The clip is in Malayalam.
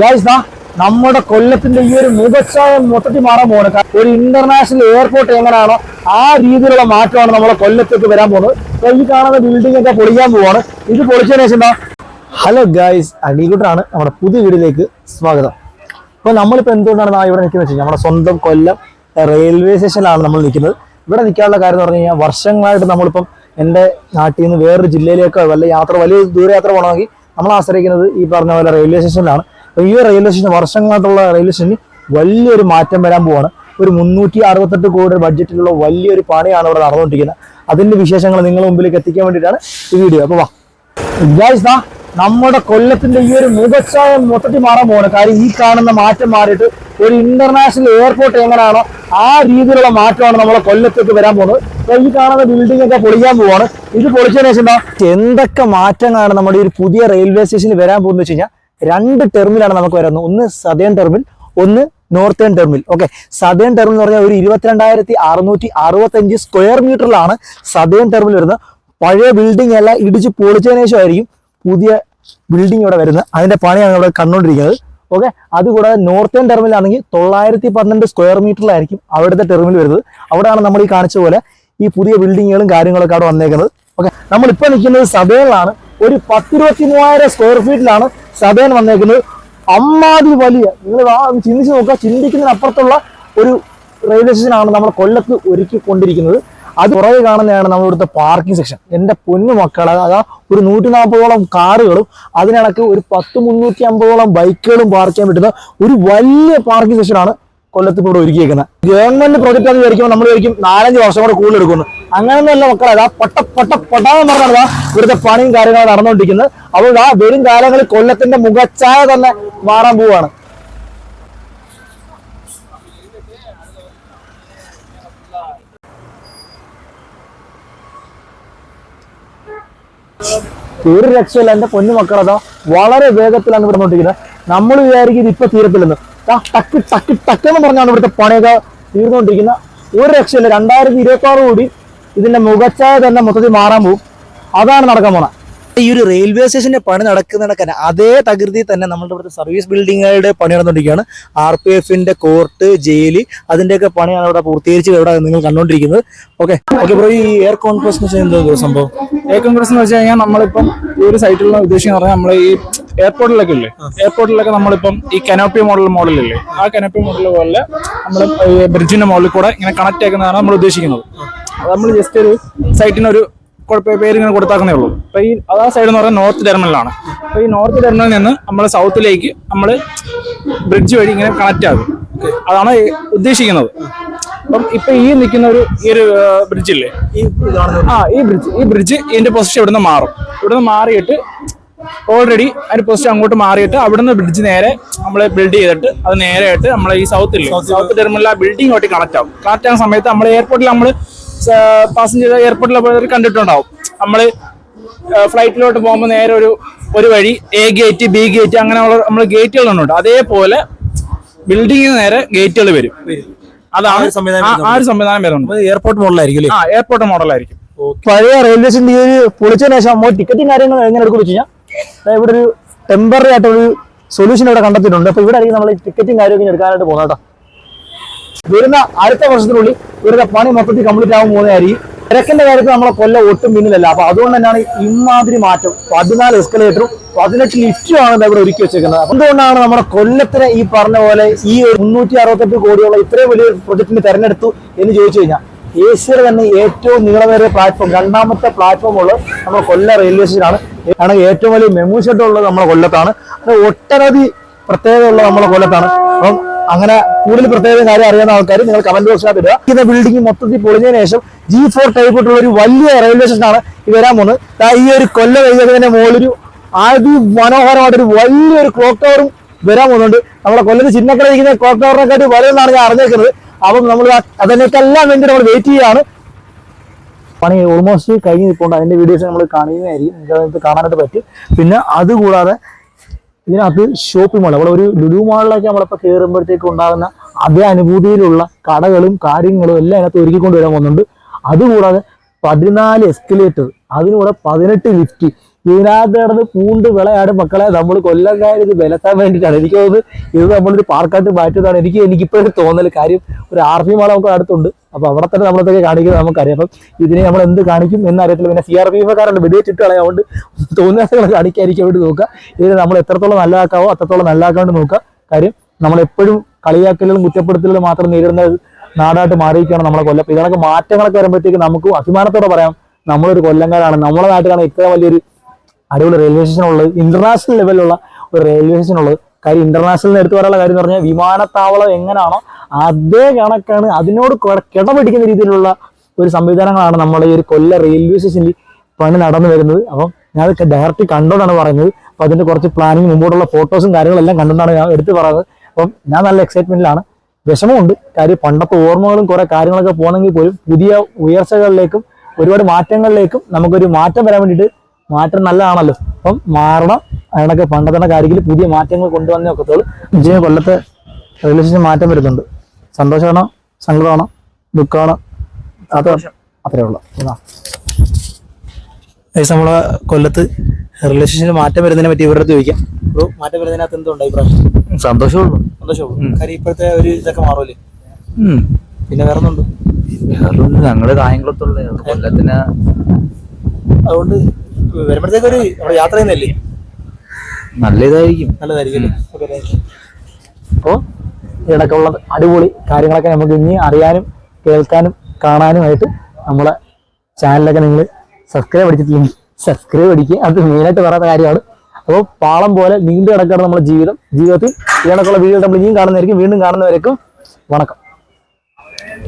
ഗൈസ് നമ്മുടെ കൊല്ലത്തിന്റെ ഈ ഒരു മുഖച്ഛായം മൊത്തത്തിൽ മാറാൻ പോകുന്നത് ഒരു ഇന്റർനാഷണൽ എയർപോർട്ട് എങ്ങനെയാണോ ആ രീതിയിലുള്ള മാറ്റമാണ് നമ്മുടെ കൊല്ലത്തേക്ക് വരാൻ പോകുന്നത്. ഈ കാണുന്ന ബിൽഡിംഗ് ഒക്കെ പൊളിക്കാൻ പോവാണ്. ഇത് പൊളിച്ചതിന് ശേഷം ഹലോ ഗൈസ് അടികൂട്ടറാണ് നമ്മുടെ പുതിയ വീടിലേക്ക് സ്വാഗതം. അപ്പോൾ നമ്മളിപ്പോൾ എന്തുകൊണ്ടാണ് ഇവിടെ നിൽക്കുന്നത് വെച്ചാൽ നമ്മുടെ സ്വന്തം കൊല്ലം റെയിൽവേ സ്റ്റേഷനിലാണ് നമ്മൾ നിൽക്കുന്നത്. ഇവിടെ നിൽക്കാനുള്ള കാര്യം എന്ന് പറഞ്ഞു കഴിഞ്ഞാൽ വർഷങ്ങളായിട്ട് നമ്മളിപ്പം എന്റെ നാട്ടിൽ നിന്ന് വേറൊരു ജില്ലയിലേക്കോ വല്ല യാത്ര വലിയ ദൂരയാത്ര പോകണമെങ്കിൽ നമ്മൾ ആശ്രയിക്കുന്നത് ഈ പറഞ്ഞ പോലെ റെയിൽവേ സ്റ്റേഷനിലാണ് ഈ റെയിൽവേ സ്റ്റേഷൻ വർഷങ്ങളായിട്ടുള്ള റെയിൽവേ സ്റ്റേഷനിൽ വലിയൊരു മാറ്റം വരാൻ പോവാണ്. ഒരു മുന്നൂറ്റി അറുപത്തെട്ട് കോടി ബഡ്ജറ്റിലുള്ള വലിയൊരു പണിയാണ് ഇവിടെ നടന്നുകൊണ്ടിരിക്കുന്നത്. അതിന്റെ വിശേഷങ്ങൾ നിങ്ങളുടെ മുമ്പിലേക്ക് എത്തിക്കാൻ വേണ്ടിയിട്ടാണ് ഈ വീഡിയോ അപ്പോൾ വാ. നമ്മുടെ കൊല്ലത്തിന്റെ ഈ ഒരു മുഖച്ഛായം മൊത്തത്തിൽ മാറാൻ പോവാണ്. കാര്യം ഈ കാണുന്ന മാറ്റം മാറിയിട്ട് ഒരു ഇന്റർനാഷണൽ എയർപോർട്ട് എങ്ങനെയാണോ ആ രീതിയിലുള്ള മാറ്റമാണ് നമ്മളെ കൊല്ലത്തേക്ക് വരാൻ പോകുന്നത് അപ്പൊ ഈ കാണുന്ന ബിൽഡിംഗ് ഒക്കെ പൊളിക്കാൻ പോവാണ്. ഇത് പൊളിച്ചതിന് ശേഷം എന്താ എന്തൊക്കെ മാറ്റങ്ങളാണ് നമ്മുടെ ഈ ഒരു പുതിയ റെയിൽവേ സ്റ്റേഷനിൽ വരാൻ പോകുന്നത് വെച്ച് കഴിഞ്ഞാൽ രണ്ട് ടെർമിലാണ് നമുക്ക് വരുന്നത്. ഒന്ന് സദേൺ ടെർമിൽ ഒന്ന് northern terminal okay southern terminal എന്ന് പറഞ്ഞാൽ ഒരു ഇരുപത്തിരണ്ടായിരത്തി അറുന്നൂറ്റി അറുപത്തഞ്ച് സ്ക്വയർ മീറ്ററിലാണ് സദേൺ ടെർമിൽ വരുന്നത്. പഴയ ബിൽഡിംഗ് എല്ലാം ഇടിച്ച് പൊളിച്ചതിന് ശേഷമായിരിക്കും പുതിയ ബിൽഡിംഗ് ഇവിടെ വരുന്നത്. അതിന്റെ പണിയാണ് ഇവിടെ കണ്ടുകൊണ്ടിരിക്കുന്നത്. ഓക്കെ അതുകൂടാതെ നോർത്തേൺ ടെർമിലാണെങ്കിൽ തൊള്ളായിരത്തി പന്ത്രണ്ട് സ്ക്വയർ മീറ്ററിലായിരിക്കും അവിടുത്തെ ടെർമിൽ വരുന്നത്. അവിടെയാണ് നമ്മൾ ഈ കാണിച്ച പോലെ ഈ പുതിയ ബിൽഡിങ്ങുകളും കാര്യങ്ങളൊക്കെ അവിടെ വന്നേക്കുന്നത്. ഓക്കെ നമ്മളിപ്പോൾ നിൽക്കുന്നത് സബേണിലാണ് ഒരു പത്തിരുപത്തി മൂവായിരം സ്ക്വയർ ഫീറ്റിലാണ് സബേൻ വന്നേക്കുന്നത്. അമ്മാതി വലിയ നിങ്ങൾ ചിന്തിച്ച് നോക്കുക ചിന്തിക്കുന്നതിനപ്പുറത്തുള്ള ഒരു റെയിൽവേ സ്റ്റേഷനാണ് നമ്മൾ കൊല്ലത്ത് ഒരുക്കിക്കൊണ്ടിരിക്കുന്നത്. അത് കുറേ കാണുന്നതാണ് നമ്മളിവിടുത്തെ പാർക്കിംഗ് സെക്ഷൻ എന്റെ പൊന്നു മക്കളെ അതാ ഒരു നൂറ്റി നാൽപ്പതോളം കാറുകളും അതിനിടക്ക് ഒരു പത്ത് മുന്നൂറ്റി അമ്പതോളം ബൈക്കുകളും പാർക്ക് ചെയ്യാൻ പറ്റുന്ന ഒരു വലിയ പാർക്കിംഗ് സെക്ഷനാണ് കൊല്ലത്ത് ഇവിടെ ഒരുക്കിയേക്കുന്നത് ഗവൺമെന്റ് പ്രോജക്റ്റ് ആണ് വിചാരിക്കുമ്പോൾ നമ്മൾ വിചാരിക്കും നാലഞ്ച് വർഷം കൂടെ കൂടുതൽ എടുക്കുന്നു അങ്ങനെയൊന്നുമല്ല മക്കളെ അതാ പൊട്ട പൊട്ട പൊട്ടാന്ന് പറഞ്ഞാൽ ഇവിടുത്തെ പണിയും കാര്യങ്ങളും നടന്നുകൊണ്ടിരിക്കുന്നത് അപ്പോൾ ആ വരും കാലങ്ങളിൽ കൊല്ലത്തിന്റെ മുഖച്ചായ തന്നെ മാറാൻ പോവാണ്. ഒരു രക്ഷയില്ല. എന്റെ പൊന്നു മക്കളതാ വളരെ വേഗത്തിലാണ് ഇവിടെ നോട്ടിരിക്കുന്നത് നമ്മൾ വിചാരിക്കും ഇത് ഇപ്പൊ തീരത്തില്ലെന്ന്. ടക്ക് ടക്ക് ടക്ക് എന്ന് പറഞ്ഞാണ് ഇവിടുത്തെ പണിയൊക്കെ തീർന്നുകൊണ്ടിരിക്കുന്ന ഒരു രക്ഷയില്ല രണ്ടായിരത്തി ഇരുപത്തി ആറ് കൂടി ഇതിന്റെ മുഖച്ചായ തന്നെ മൊത്തത്തിൽ മാറാൻ പോകും. അതാണ് നടക്കാൻ പോണത്. ഈ ഒരു റെയിൽവേ സ്റ്റേഷന്റെ പണി നടക്കുന്നിടക്കാൻ അതേ തകൃതി തന്നെ നമ്മുടെ ഇവിടുത്തെ സർവീസ് ബിൽഡിങ്ങുകളുടെ പണി നടന്നുകൊണ്ടിരിക്കുകയാണ്. ആർ പി എഫിന്റെ കോർട്ട് ജയിൽ അതിന്റെയൊക്കെ പണിയാണ് ഇവിടെ പൂർത്തീകരിച്ച് ഇവിടെ നിങ്ങൾ കണ്ടുകൊണ്ടിരിക്കുന്നത്. ഓക്കെ ഓക്കെ ബ്രോ ഈ എയർ കോൺഫറൻസ് എന്തോ സംഭവം? എയർ കോൺഗ്രസ് എന്ന് വെച്ച് കഴിഞ്ഞാൽ നമ്മളിപ്പം ഈ ഒരു സൈറ്റിലുള്ള ഉദ്ദേശം പറഞ്ഞാൽ നമ്മൾ ഈ എയർപോർട്ടിലൊക്കെ ഇല്ലേ? എയർപോർട്ടിലൊക്കെ നമ്മളിപ്പം ഈ കനോപ്പി മോഡൽ മോഡലില്ലേ? ആ കനോപ്പി മോഡൽ പോലെ നമ്മൾ ബ്രിഡ്ജിന്റെ മോഡലിൽ കൂടെ ഇങ്ങനെ കണക്ട് ആക്കുന്നതാണ് നമ്മൾ ഉദ്ദേശിക്കുന്നത്. അത് നമ്മൾ ജസ്റ്റ് ഒരു സൈറ്റിന് ഒരു പേര് ഇങ്ങനെ കൊടുത്താക്കുന്നേ ഉള്ളൂ. അപ്പൊ ഈ അതാ സൈഡ് എന്ന് പറയുന്നത് നോർത്ത് ടെർമിനലാണ് അപ്പൊ ഈ നോർത്ത് ടെർമിനലിൽ നിന്ന് നമ്മൾ സൗത്തിലേക്ക് നമ്മൾ ബ്രിഡ്ജ് വഴി ഇങ്ങനെ കണക്ട് ആകും. അതാണ് ഉദ്ദേശിക്കുന്നത്. അപ്പം ഇപ്പൊ ഈ നിൽക്കുന്ന ഒരു ഈ ഒരു ബ്രിഡ്ജ് ഇല്ലേ? ഈ ഇതാണ് ആ ഈ ബ്രിഡ്ജ് ഈ ബ്രിഡ്ജ് ഇതിന്റെ പൊസിഷൻ ഇവിടുന്ന് മാറും. ഇവിടുന്ന് മാറിയിട്ട് ഓൾറെഡി അതിന്റെ പോസ്റ്റ് അങ്ങോട്ട് മാറിയിട്ട് അവിടുന്ന് ബ്രിഡ്ജ് നേരെ നമ്മൾ ബിൽഡ് ചെയ്തിട്ട് അത് നേരെ ആയിട്ട് നമ്മൾ ഈ സൗത്തിൽ സൗത്ത് ടെർമിനൽ ആ ബിൽഡിംഗ് ആയിട്ട് കണക്ട് ആവും. കണക്ട് ആവുന്ന സമയത്ത് നമ്മൾ എയർപോർട്ടിൽ നമ്മൾ പാസഞ്ചർ എയർപോർട്ടിൽ പോയവർ കണ്ടിട്ടുണ്ടാവും. നമ്മൾ ഫ്ലൈറ്റിലോട്ട് പോകുമ്പോൾ നേരെ ഒരു ഒരു വഴി എ ഗേറ്റ് ബി ഗേറ്റ് അങ്ങനെയുള്ള നമ്മൾ ഗേറ്റുകൾ ഗേറ്റുകളുണ്ട് അതേപോലെ ബിൽഡിങ്ങിന് നേരെ ഗേറ്റുകൾ വരും. അതാണ് ആ- ഒരു സംവിധാനം വരുന്നുണ്ട്. എയർപോർട്ട് മോഡലായിരിക്കും ആ എയർപോർട്ട് മോഡലായിരിക്കും പഴയ റെയിൽവേ സ്റ്റേഷൻ ഈ ഒരു പൊളിച്ചതിന് ശേഷം ടിക്കറ്റും കാര്യങ്ങളും എങ്ങനെ എടുക്കും വെച്ച് കഴിഞ്ഞാൽ ഇവിടെ ഒരു ടെമ്പററി ആയിട്ടൊരു സൊല്യൂഷൻ ഇവിടെ കണ്ടെത്തിയിട്ടുണ്ട്. അപ്പൊ ഇവിടെ ആയിരിക്കും നമ്മൾ ടിക്കറ്റും കാര്യമൊക്കെ എടുക്കാനായിട്ട് പോകുന്നത് കേട്ടോ. വരുന്ന അടുത്ത വർഷത്തിനുള്ളിൽ ഇവരുടെ പണി മൊത്തത്തിൽ കംപ്ലീറ്റ് ആകാൻ പോകുന്നതായിരിക്കും തിരക്കിന്റെ കാര്യത്തിൽ നമ്മളെ കൊല്ല ഒട്ടും പിന്നിലല്ല. അപ്പൊ അതുകൊണ്ട് തന്നെയാണ് ഇമാതിരി മാറ്റം. പതിനാല് എസ്കലേറ്ററും പതിനെട്ട് ലിഫ്റ്റുമാണ് ഇവിടെ ഒരുക്കി വെച്ചേക്കുന്നത്. അതുകൊണ്ടാണ് നമ്മുടെ കൊല്ലത്തിനെ ഈ പറഞ്ഞ പോലെ ഈ മുന്നൂറ്റി അറുപത്തെട്ട് കോടിയുള്ള ഇത്രയും വലിയ പ്രൊജക്ടിന് തെരഞ്ഞെടുത്തു എന്ന് ചോദിച്ചു കഴിഞ്ഞാൽ ഏഷ്യയിലെ തന്നെ ഏറ്റവും നീളമേറിയ പ്ലാറ്റ്ഫോം രണ്ടാമത്തെ പ്ലാറ്റ്ഫോം ഉള്ളത് നമ്മുടെ കൊല്ലം റെയിൽവേ സ്റ്റേഷനാണ് ആണ് ഏറ്റവും വലിയ മെമു ഉള്ളത് നമ്മുടെ കൊല്ലത്താണ്. അത് ഒട്ടനവധി പ്രത്യേകത ഉള്ളത് നമ്മുടെ കൊല്ലത്താണ്. അപ്പം അങ്ങനെ കൂടുതൽ പ്രത്യേക കാര്യം അറിയാവുന്ന ആൾക്കാർ നിങ്ങൾ കമന്റ് ബോക്സിനകത്ത് ഇടുക. ഇന്ന ബിൽഡിംഗ് മൊത്തത്തിൽ പൊളിഞ്ഞതിന് ശേഷം ജി ഫോർ ടൈപ്പിട്ടുള്ള ഒരു വലിയ റെയിൽവേ സ്റ്റേഷനാണ് ഈ വരാൻ പോകുന്നത്. ഈ ഒരു കൊല്ലം എഴുതിയതിന്റെ മുകളിലൊരു അതിമനോഹരമായിട്ടൊരു വലിയൊരു ക്ലോക്ക് ടവറും വരാൻ പോകുന്നുണ്ട്. നമ്മുടെ കൊല്ലത്ത് ചിന്നക്കട ക്ലോക്ക് ടവറിനെക്കാട്ടി വലുതെന്നാണ് ഞാൻ അറിഞ്ഞേക്കുന്നത്. അപ്പം നമ്മൾ അതിനേക്കെല്ലാം വേണ്ടി നമ്മൾ വെയിറ്റ് ചെയ്യുകയാണ്. പണി ഓൾമോസ്റ്റ് കഴിഞ്ഞ് നിൽപ്പുണ്ട് അതിന്റെ വീഡിയോസ് നമ്മൾ കാണുന്നതായിരിക്കും. നിങ്ങൾക്ക് അതിനകത്ത് കാണാനായിട്ട് പറ്റും. പിന്നെ അതുകൂടാതെ ഇതിനകത്ത് ഷോപ്പിംഗ് മാൾ അവിടെ ഒരു ലുലു മാളിലൊക്കെ നമ്മളിപ്പോൾ കയറുമ്പോഴത്തേക്ക് ഉണ്ടാകുന്ന അതേ അനുഭൂതിയിലുള്ള കടകളും കാര്യങ്ങളും എല്ലാം അതിനകത്ത് ഒരുക്കിക്കൊണ്ട് വരാൻ പോകുന്നുണ്ട്. അതുകൂടാതെ പതിനാല് എസ്കലേറ്റർ അതിനൂടെ പതിനെട്ട് ലിഫ്റ്റ് ഇതിനകത്ത് കിടന്ന് പൂണ്ട് വിളയാണ് മക്കളെ. നമ്മൾ കൊല്ലംകാർ ഇത് വിലത്താൻ വേണ്ടിയിട്ടാണ്. എനിക്ക് തോന്നുന്നത് ഇത് നമ്മളൊരു പാർക്കായിട്ട് മാറ്റുന്നതാണ് എനിക്ക് എനിക്കിപ്പോഴും തോന്നൽ. കാര്യം ഒരു ആർ പി മാൾ നമുക്ക് അടുത്തുണ്ട്. അപ്പൊ അവിടെ തന്നെ നമ്മളതൊക്കെ കാണിക്കുന്നത് നമുക്കറിയാം. അപ്പം ഇതിനെ നമ്മൾ എന്ത് കാണിക്കും എന്നറിയത്തില്ല. പിന്നെ സി ആർ പി എഫുകാരുണ്ട് വെടിവെച്ചിട്ട് കളയാണ്ട് തോന്നിയാസങ്ങൾ കാണിക്കാതിരിക്കാൻ വേണ്ടി നോക്കുക. ഇതിനെ നമ്മൾ എത്രത്തോളം നല്ലതാക്കാവോ അത്രത്തോളം നല്ലതാക്കാൻ വേണ്ടി നോക്കുക. കാര്യം നമ്മളെപ്പോഴും കളിയാക്കലുകളും കുറ്റപ്പെടുത്തലുകളും മാത്രം നേരിടുന്ന നാടായിട്ട് മാറിയിരിക്കുകയാണ് നമ്മളെ കൊല്ലം. അപ്പൊ ഇതിനൊക്കെ മാറ്റങ്ങളൊക്കെ വരുമ്പോഴത്തേക്ക് നമുക്ക് അഭിമാനത്തോടെ പറയാം. നമ്മളൊരു കൊല്ലംകാരാണ്. നമ്മുടെ നാട്ടിലാണ് ഇത്ര വലിയൊരു അടിപൊളി റെയിൽവേ സ്റ്റേഷൻ ഉള്ളത്. ഇന്റർനാഷണൽ ലെവലിലുള്ള ഒരു റെയിൽവേ സ്റ്റേഷൻ ഉള്ളത്. കാര്യം ഇന്റർനാഷണലിന് എടുത്തു പറയാനുള്ള കാര്യം എന്ന് പറഞ്ഞാൽ വിമാനത്താവളം എങ്ങനെയാണോ അതേ കണക്കാണ് അതിനോട് കിടപിടിക്കുന്ന രീതിയിലുള്ള ഒരു സംവിധാനങ്ങളാണ് നമ്മുടെ ഈ ഒരു കൊല്ല റെയിൽവേ സ്റ്റേഷനിൽ പണി നടന്നു വരുന്നത്. അപ്പം ഞാൻ ഡയറക്റ്റ് കണ്ടോണ്ടാണ് പറയുന്നത്. അപ്പൊ അതിന്റെ കുറച്ച് പ്ലാനിങ് മുമ്പോട്ടുള്ള ഫോട്ടോസും കാര്യങ്ങളെല്ലാം കണ്ടുകൊണ്ടാണ് ഞാൻ എടുത്തു പറയുന്നത്. അപ്പം ഞാൻ നല്ല എക്സൈറ്റ്മെന്റിലാണ് വിഷമമുണ്ട്. കാര്യം പണ്ടത്തെ ഓർമ്മകളും കുറേ കാര്യങ്ങളൊക്കെ പോകണമെങ്കിൽ പോലും പുതിയ ഉയർച്ചകളിലേക്കും ഒരുപാട് മാറ്റങ്ങളിലേക്കും നമുക്കൊരു മാറ്റം വരാൻ വേണ്ടിയിട്ട് മാറ്റം നല്ലതാണല്ലോ. അപ്പം മാറണം. അതിനൊക്കെ പണ്ടത്തെ കാര്യത്തിൽ പുതിയ മാറ്റങ്ങൾ കൊണ്ടുവന്നേ ഒക്കത്തുള്ളൂ. വിജയ കൊല്ലത്തെ റെയിൽവേ സ്റ്റേഷൻ മാറ്റം വരുന്നുണ്ട്. സന്തോഷമാണോ സങ്കടമാണോ ദുഃഖമാണോ. അത് അത്രേ ഉള്ളൂ. നമ്മളെ കൊല്ലത്ത് റെയിൽവേ സ്റ്റേഷനിൽ മാറ്റം വരുന്നതിനെ പറ്റി ഇവരുടെ അടുത്ത് ചോദിക്കാം. ബ്രോ മാറ്റം വരുന്നതിനകത്ത് എന്തുണ്ട് അഭിപ്രായം? സന്തോഷമുള്ളൂ. സന്തോഷമുള്ളൂ. കാര്യം ഇപ്പോഴത്തെ ഒരു ഇതൊക്കെ മാറുമല്ലേ. പിന്നെ വേറെ ഒന്നുണ്ട് വേറെ ഞങ്ങൾ കായംകുളത്തുള്ള. കൊല്ലത്തിന്. അതുകൊണ്ട് വരുമ്പോഴത്തേക്ക് ഒരു നമ്മൾ യാത്ര ചെയ്യുന്നല്ലേ നല്ല ഇതായിരിക്കും നല്ലതായിരിക്കും അപ്പോൾ ഇടയ്ക്കുള്ള അടിപൊളി കാര്യങ്ങളൊക്കെ നമുക്ക് ഇനി അറിയാനും കേൾക്കാനും കാണാനുമായിട്ട് നമ്മളെ ചാനലൊക്കെ നിങ്ങൾ സബ്സ്ക്രൈബ് അടിച്ചിട്ടില്ലെങ്കിൽ സബ്സ്ക്രൈബ് അടിക്കുക. അത് മെയിനായിട്ട് പറയാത്ത കാര്യമാണ്. അപ്പോൾ പാളം പോലെ നീണ്ടു കിടക്കുകയാണ് നമ്മുടെ ജീവിതം. ജീവിതത്തിൽ ഇടക്കുള്ള വീഡിയോ നമ്മൾ ഇനിയും കാണുന്നതായിരിക്കും. വീണ്ടും കാണുന്നവരേക്കും വണക്കം.